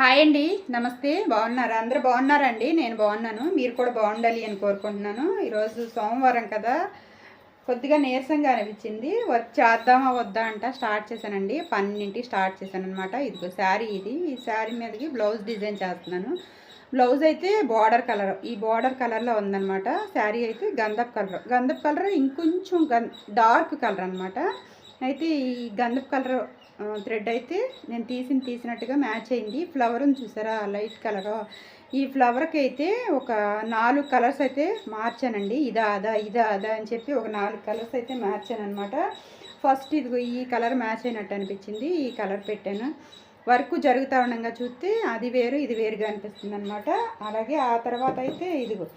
Hi అండి నమస్తే. బాగున్నారా? అందరూ బాగున్నారండి? నేను బాగున్నాను. మీరు కూడా బాగుండాలి అని కోరుకుంటున్నాను. ఈరోజు సోమవారం కదా. కొద్దిగా నీరసంగా అనిపించింది. వర్క్ చేద్దామా వద్దా అంట స్టార్ట్ చేశానండి. పన్నెండింటి స్టార్ట్ చేశాను అనమాట ఇదిగో శారీ ఇది. ఈ శారీ మీదకి బ్లౌజ్ డిజైన్ చేస్తున్నాను. బ్లౌజ్ అయితే బార్డర్ కలర్. ఈ బార్డర్ కలర్లో ఉందన్నమాట. శారీ అయితే గంధప్ కలర్. గంధప్ కలర్ ఇంకొంచెం గన్ డార్క్ కలర్ అనమాట అయితే ఈ గంధప్ కలర్ థ్రెడ్ అయితే నేను తీసిన తీసినట్టుగా మ్యాచ్ అయింది. ఫ్లవర్ ఉంది చూసారా? లైట్ కలర్ ఈ ఫ్లవర్కి అయితే ఒక నాలుగు కలర్స్ అయితే మార్చానండి. ఇదా అదా ఇదా అదా అని చెప్పి ఒక నాలుగు కలర్స్ అయితే మార్చాను అనమాట ఫస్ట్ ఇదిగో ఈ కలర్ మ్యాచ్ అయినట్టు అనిపించింది. ఈ కలర్ పెట్టాను. వర్క్ జరుగుతూ ఉండగా చూస్తే అది వేరు ఇది వేరుగా అనిపిస్తుంది అనమాట అలాగే ఆ తర్వాత అయితే ఇదిగో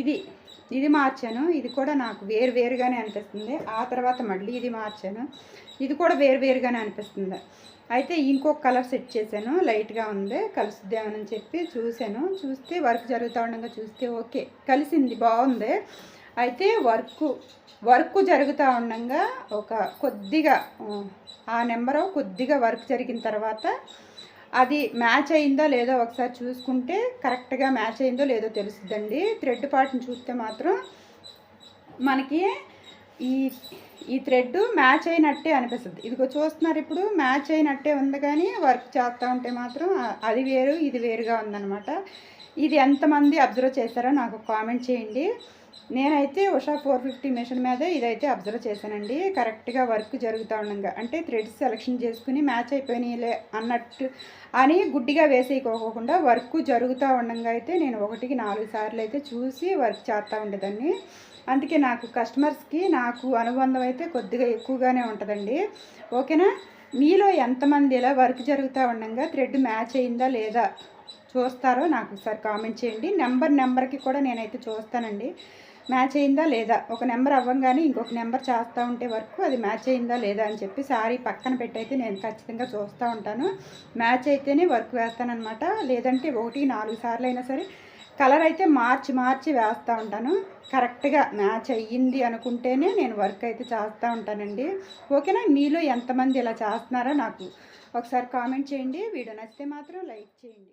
ఇది ఇది మార్చాను. ఇది కూడా నాకు వేరు వేరుగానే అనిపిస్తుంది. ఆ తర్వాత మళ్ళీ ఇది మార్చాను. ఇది కూడా వేరు వేరుగానే అనిపిస్తుంది. అయితే ఇంకొక కలర్ సెట్ చేశాను. లైట్గా ఉంది. కలుసుద్దామని చెప్పి చూశాను. చూస్తే వర్క్ జరుగుతూ ఉండగా చూస్తే ఓకే కలిసింది బాగుంది. అయితే వర్క్ వర్క్ జరుగుతూ ఉండగా ఒక కొద్దిగా ఆ నెంబరు కొద్దిగా వర్క్ జరిగిన తర్వాత అది మ్యాచ్ అయిందో లేదో ఒకసారి చూసుకుంటే కరెక్ట్గా మ్యాచ్ అయిందో లేదో తెలుస్తుందండి. థ్రెడ్ పార్ట్ని చూస్తే మాత్రం మనకి ఈ ఈ థ్రెడ్ మ్యాచ్ అయినట్టే అనిపిస్తుంది. ఇదిగో చూస్తున్నారు ఇప్పుడు మ్యాచ్ అయినట్టే ఉంది కానీ వర్క్ చేస్తూ ఉంటే మాత్రం అది వేరు ఇది వేరుగా ఉందన్నమాట. ఇది ఎంతమంది అబ్జర్వ్ చేశారో నాకు కామెంట్ చేయండి. నేనైతే ఉషా ఫోర్ ఫిఫ్టీ మిషన్ మీద ఇదైతే అబ్జర్వ్ చేశానండి. కరెక్ట్గా వర్క్ జరుగుతూ ఉండగా. అంటే థ్రెడ్స్ సెలెక్షన్ చేసుకుని మ్యాచ్ అయిపోయినాయిలే అన్నట్టు అని గుడ్డిగా వేసేయకోకుండా వర్క్ జరుగుతూ ఉండగా అయితే నేను ఒకటికి నాలుగు సార్లు అయితే చూసి వర్క్ చేస్తూ ఉండేదాన్ని. అందుకే నాకు కస్టమర్స్కి నాకు అనుబంధం అయితే కొద్దిగా ఎక్కువగానే ఉంటుందండి. ఓకేనా? మీలో ఎంతమంది ఇలా వర్క్ జరుగుతూ ఉండగా థ్రెడ్ మ్యాచ్ అయిందా లేదా చూస్తారో నాకు ఒకసారి కామెంట్ చేయండి. నెంబర్ నెంబర్కి కూడా నేనైతే చూస్తానండి. మ్యాచ్ అయిందా లేదా? ఒక నెంబర్ అవ్వంగానే ఇంకొక నెంబర్ చేస్తూ ఉంటే వరకు అది మ్యాచ్ అయిందా లేదా అని చెప్పి సారీ పక్కన పెట్టయితే నేను ఖచ్చితంగా చూస్తూ ఉంటాను. మ్యాచ్ అయితేనే వర్క్ వేస్తానమాట లేదంటే ఒకటి నాలుగు సార్లు అయినా సరే కలర్ అయితే మార్చి మార్చి వేస్తూ ఉంటాను. కరెక్ట్గా మ్యాచ్ అయ్యింది అనుకుంటేనే నేను వర్క్ అయితే చేస్తూ ఉంటానండి. ఓకేనా మీలో ఎంతమంది ఇలా చేస్తున్నారో నాకు ఒకసారి కామెంట్ చేయండి. వీడియో నచ్చితే మాత్రం లైక్ చేయండి.